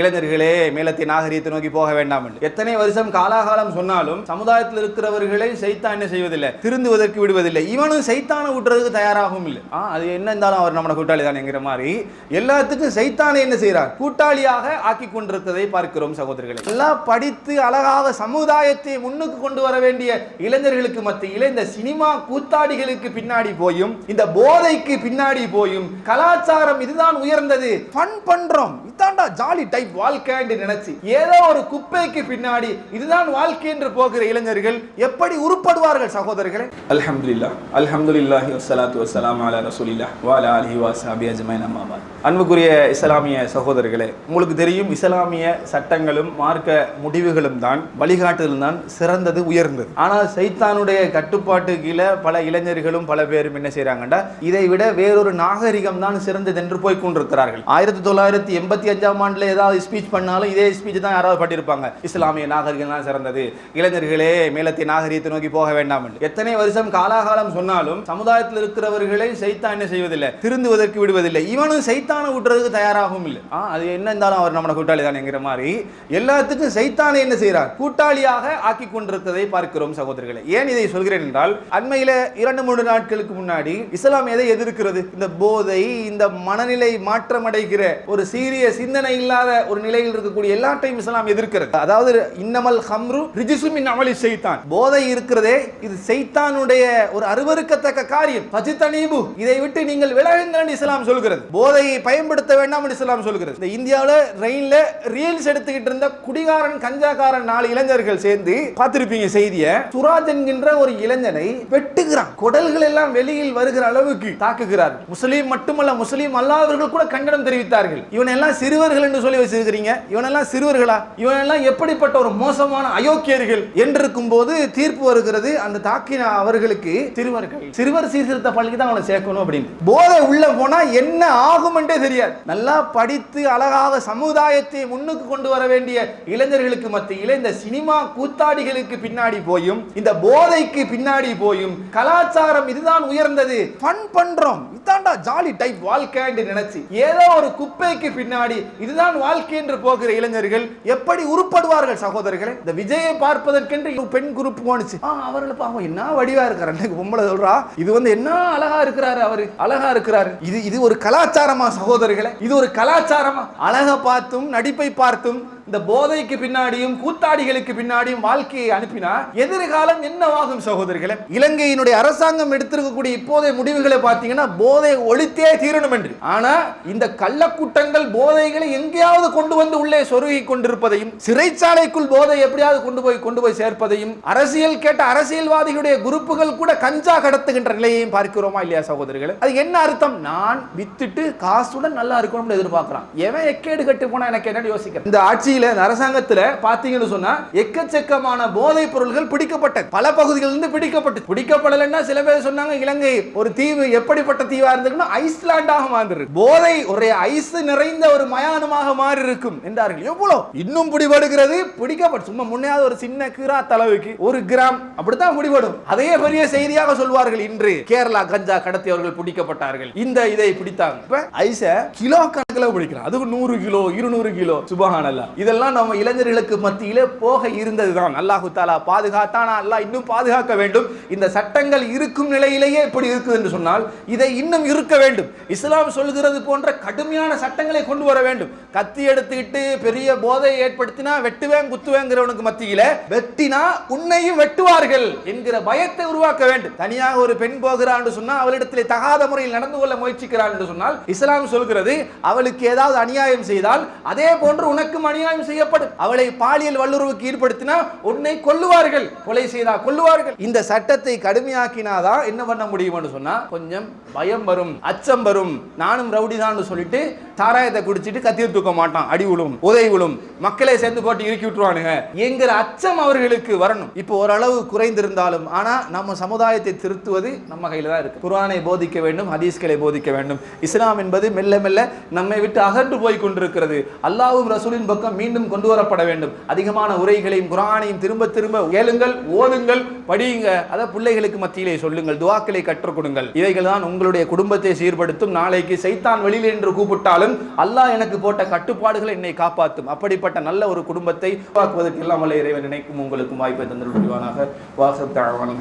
இளைஞர்களே மேலத்தை நாகரீகத்தை நோக்கி போக வேண்டாம் என்று. எத்தனை வருஷம் காலாகாலம் சொன்னாலும் சமுதாயத்தில் இருக்கிறவர்களை சைத்தான் என்ன செய்வதில்லை? திருந்துவதற்கு விடுவதில்லை. இவனும் சைத்தானை விட்டுறதுக்கு தயாராகவும் இல்லை. ஆ அது என்ன இருந்தாலும் அவர் நம்ம கூட்டாளி தான் என்கிற மாதிரி. எல்லாத்துக்கும் சைத்தானை என்ன செய்கிறார்? கூட்டாளியாக ஆக்கி கொண்டிருக்கிறதை பார்க்கிறோம் சகோதரர்களே. எல்லாம் படித்து அழகாக சமுதாயத்தை முன்னுக்கு கொண்டு வர வேண்டிய இளைஞர்களுக்கு மத்தியில் இந்த சினிமா கூத்தாடிகளுக்கு பின்னாடி போயும் இந்த போதைக்கு பின்னாடி போயும் கலாச்சாரம் இதுதான் உயர்ந்தது. ஃபன் பண்றோம். இதாண்டா ஜாலி லைஃப் வாழ்க்கை என்று நினைச்சு ஏதோ ஒரு குப்பைக்கு பின்னாடி இதுதான் வாழ்க்கை என்று போகிற இளைஞர்கள் எப்படி உருப்படுவார்கள் சகோதரர்களே? அல்ஹம்துலில்லா அல்ஹம்துலில்லாஹி வஸ்ஸலாத்து வஸ்ஸலாம் அலா ரசூலில்லா வாலா அலி வாசாபி அஜ்மைன் அம்மா அன்புக்குரிய இஸ்லாமிய சகோதரர்களே உங்களுக்கு தெரியும் இஸ்லாமிய சட்டங்களும் மார்க்க முடிவுகளும் தான் வழிகாட்டுதலும் தான் சிறந்தது உயர்ந்தது. ஆனால் சைத்தானுடைய கட்டுப்பாட்டு கீழே பல இளைஞர்களும் பல பேரும் என்ன செய்கிறாங்கண்டா இதை விட வேறொரு நாகரிகம் தான் சிறந்தது என்று போய் கொண்டிருக்கிறார்கள். ஆயிரத்தி தொள்ளாயிரத்தி எண்பத்தி அஞ்சாம் ஆண்டில் ஏதாவது ஸ்பீச் பண்ணாலும் இதே ஸ்பீச் தான் யாராவது பண்ணியிருப்பாங்க இஸ்லாமிய நாகரிகம் சிறந்தது. இளைஞர்களே மேலத்தை நாகரிகத்தை நோக்கி போக வேண்டாம் என்று. எத்தனை வருஷம் காலாகாலம் சொன்னாலும் சமுதாயத்தில் இருக்கிறவர்களை சைத்தான் என்ன செய்வதில்லை? திருந்துவதற்கு விடுவதில்லை. இவனும் சைத்தானை விட்டுறதுக்கு தயாராகவும் இல்லை. ஆ அது என்ன இருந்தாலும் அவர் நம்ம கூட்டாளி தான் என்கிற மாதிரி. எல்லாத்துக்கும் சைத்தானை என்ன செய்கிறார்? கூட்டாளியாக ஆக்கி கொண்டிருக்கிறதை பார்க்கிறோம் சகோதரர்களை. ஏன் இதை சொல்கிறேன் என்றால் அண்மையில் இரண்டு மூன்று நாட்களுக்கு முன்னாடி இஸ்லாம் எதை எதிர்க்கிறது? இந்த போதை இந்த மனநிலை மாற்றம் அடைகிற ஒரு சீரிய சிந்தனை இல்லாத ஒரு நிலையில் இருக்கக்கூடிய எல்லாத்தையும் இஸ்லாம் எதிர்க்கிறது. அதாவது இன்னமல் ஹம்ரு ரிஜிசும் இன் அமலி செய்தான் போதை இருக்கிறதே இது செய்தானுடைய ஒரு அருவருக்கத்தக்க காரியம். பஜித்தனீபு இதை விட்டு நீங்கள் விலகுங்கள் இஸ்லாம் சொல்கிறது. போதையை பயன்படுத்த வேண்டாம் இஸ்லாம் சொல்கிறது. இந்த இந்தியாவில் ரெயின்ல ரீல்ஸ் எடுத்துக்கிட்டு இருந்த குடிகாரன் கஞ்சாக்காரன் நாலு இளைஞர்கள் சேர்ந்து பார்த்திருப்பீங்க செய்தியை. சுராஜ் என்கின்ற ஒரு இளைஞனை வெட்டுகிறான். குடல்கள் எல்லாம் வெளியில் வருகிற அளவுக்கு தாக்குகிறார் முஸ்லீம் மட்டுமல்ல முஸ்லீம் அல்லாதவர்கள் கூட கண்டனம் தெரிவித்தார்கள். இவன் எல்லாம் சிறுவர்கள் என்று சொல்லி வச்சிருக்கிறீங்க இவனெல்லாம் சிறுவர்களா? இவனெல்லாம் எப்படிப்பட்ட ஒரு மோசமான அயோக்கியர்கள்? என்றிருக்கும் போது தீர்ப்பு வருகிறது. அந்த தாக்கின அவர்களுக்கு சிறுவர்கள். சிறுவர் சீர்திருத்த பள்ளிக்கு தான் அவனை சேர்க்கணும் அப்படின்னு. போதை உள்ள போனா என்ன ஆகும் என்றே தெரியாது. நல்லா படித்து அழகாக சமுதாயத்தை முன்னுக்கு கொண்டு வர வேண்டிய இளைஞர்களுக்கு மத்தியில் இந்த சினிமா கூத்தாடிகளுக்கு பின்னாடி போயும் இந்த போதைக்கு பின்னாடி போயும் கலாச்சாரம் இதுதான் உயர்ந்தது. ஃபன் பண்றோம். இதாண்டா ஜாலி டைப் வாழ்க்கை நினைச்சு ஏதோ ஒரு குப்பைக்கு பின்னாடி இதுதான் வாழ்க்கை என்று போகிற இளைஞர்கள் எப்படி உருப்படுவார்கள் சகோதரர்களே? இந்த விஜயை பார்ப்பதற்கென்று பெண் குரூப் போனுச்சு அவர்களை பாவம் என்ன வடிவா இருக்காரு பொம்பளை சொல்றா இது வந்து என்ன அழகா இருக்கிறாரு அவரு? அழகா இருக்கிறாரு. இது இது ஒரு கலாச்சாரமா சகோதரர்களே? இது ஒரு கலாச்சாரமா? அழகை பார்த்தும் நடிப்பை பார்த்தும் இந்த போதைக்கு பின்னாடியும் கூத்தாடிகளுக்கு பின்னாடியும் வாழ்க்கையை அனுப்பினா எதிர்காலம் என்னவாகும் சகோதரிகளே? இலங்கையினுடைய அரசாங்கம் எடுத்திருக்கக்கூடிய இப்போதைய முடிவுகளை பார்த்தீங்கன்னா போதை ஒழித்தே தீரணும் என்று. ஆனா இந்த கள்ளக்கூட்டங்கள் போதைகளை எங்கேயாவது கொண்டு வந்து உள்ளே சொருகி கொண்டிருப்பதையும் சிறைச்சாலைக்குள் போதை எப்படியாவது கொண்டு போய் கொண்டு போய் சேர்ப்பதையும் அரசியல் கேட்ட அரசியல்வாதிகளுடைய குரூப்புகள் கூட கஞ்சா கடத்துகின்ற நிலையையும் பார்க்கிறோமா இல்லையா சகோதரிகளே? அது என்ன அர்த்தம்? நான் வித்துட்டு காசுடன் நல்லா இருக்கணும்னு எதிர்பார்க்கிறான். எவன் எக்கேடு கட்டு போனா எனக்கு என்னன்னு யோசிக்கிறேன். இந்த ஆட்சி ஆட்சியில இந்த அரசாங்கத்துல பாத்தீங்கன்னு சொன்னா எக்கச்சக்கமான போதைப் பொருள்கள் பிடிக்கப்பட்டது. பல பகுதிகளில் இருந்து பிடிக்கப்பட்டது. பிடிக்கப்படலைன்னா சில பேர் சொன்னாங்க இலங்கை ஒரு தீவு எப்படிப்பட்ட தீவா இருந்திருக்குன்னா ஐஸ்லாண்டாக மாறிருக்கு போதை ஒரே ஐஸ் நிறைந்த ஒரு மயானமாக மாறி இருக்கும் என்றார்கள். எவ்வளவு இன்னும் பிடிபடுகிறது பிடிக்கப்பட்டு சும்மா முன்னையாவது ஒரு சின்ன கிரா அளவுக்கு ஒரு கிராம் அப்படித்தான் பிடிபடும் அதையே பெரிய செய்தியாக சொல்வார்கள் இன்று. கேரளா கஞ்சா கடத்தியவர்கள் பிடிக்கப்பட்டார்கள். இந்த இதை பிடித்தாங்க. இப்ப கிலோ கணக்கில் பிடிக்கிறான் அதுக்கு நூறு கிலோ இருநூறு கிலோ. சுபஹானல்லா இதெல்லாம் நம்ம இளைஞர்களுக்கு மத்தியிலே போக இருந்தது தான் அல்லாஹு தாலா பாதுகாத்தானா அல்லாஹ் இன்னும் பாதுகாக்க வேண்டும். இந்த சட்டங்கள் இருக்கும் நிலையிலேயே இப்படி இருக்குது என்று சொன்னால் இதை இன்னும் இருக்க வேண்டும். இஸ்லாம் சொல்கிறது போன்ற கடுமையான சட்டங்களை கொண்டு வர வேண்டும். கத்தி எடுத்துக்கிட்டு பெரிய போதையை ஏற்படுத்தினா வெட்டுவேன் குத்துவேங்கிறவனுக்கு மத்தியில வெட்டினா உன்னையும் வெட்டுவார்கள் என்கிற பயத்தை உருவாக்க வேண்டும். தனியாக ஒரு பெண் போகிறான்னு என்று சொன்னால் அவளிடத்தில் தகாத முறையில் நடந்து கொள்ள முயற்சிக்கிறான் என்று சொன்னால் இஸ்லாம் சொல்கிறது அவளுக்கு ஏதாவது அநியாயம் செய்தால் அதே போன்று உனக்கும் அநியாயம் செய்யப்படும். அவளை பாலியல் வல்லுறவுக்கு ஈடுபடுத்தினா உன்னை கொல்லுவார்கள். கொலை செய்தா கொல்லுவார்கள். இந்த சட்டத்தை கடுமையாக்கினாதான் என்ன பண்ண முடியும்னு சொன்னா கொஞ்சம் பயம் வரும் அச்சம் வரும். நானும் ரவுடி தான் சொல்லிட்டு சாராயத்தை குடிச்சிட்டு கத்தி தூக்க மாட்டான். அடி விழும் உதவி விழும் மக்களை சேர்ந்து போட்டு இறுக்கி விட்டுருவானுங்க. என்கிற அச்சம் அவர்களுக்கு வரணும். இப்போ ஓரளவு குறைந்திருந்தாலும் ஆனா நம்ம சமுதாயத்தை திருத்துவது நம்ம கையில தான் இருக்கு. குரானை போதிக்க வேண்டும் ஹதீஸ்களை போதிக்க வேண்டும். இஸ்லாம் என்பது மெல்ல மெல்ல நம்மை விட்டு அகன்று போய் கொண்டிருக்கிறது. அல்லாவும் ரசூலின் பக்கம் மீண்டும் கொண்டு வரப்பட வேண்டும். அதிகமான உரைகளையும் குரானையும் திரும்ப திரும்ப கேளுங்கள் ஓதுங்கள் படியுங்க. அதை பிள்ளைகளுக்கு மத்தியிலே சொல்லுங்கள் துவாக்களை கற்றுக் கொடுங்கள். இவைகள் தான் உங்களுடைய குடும்பத்தை சீர்படுத்தும். நாளைக்கு சைத்தான் வெளியில் என்று கூப்பிட்டாலும் அல்லாஹ் எனக்கு போட்ட கட்டுப்பாடுகள் என்னை காப்பாற்றும் அப்படிப்பட்ட நல்ல ஒரு குடும்பத்தை உருவாக்குவதற்கு எல்லாம் வல்ல இறைவன் நினைக்கும். உங்களுக்கும் வாய்ப்பை தந்தல் புரிவானாக. வாசத்தாழ்வான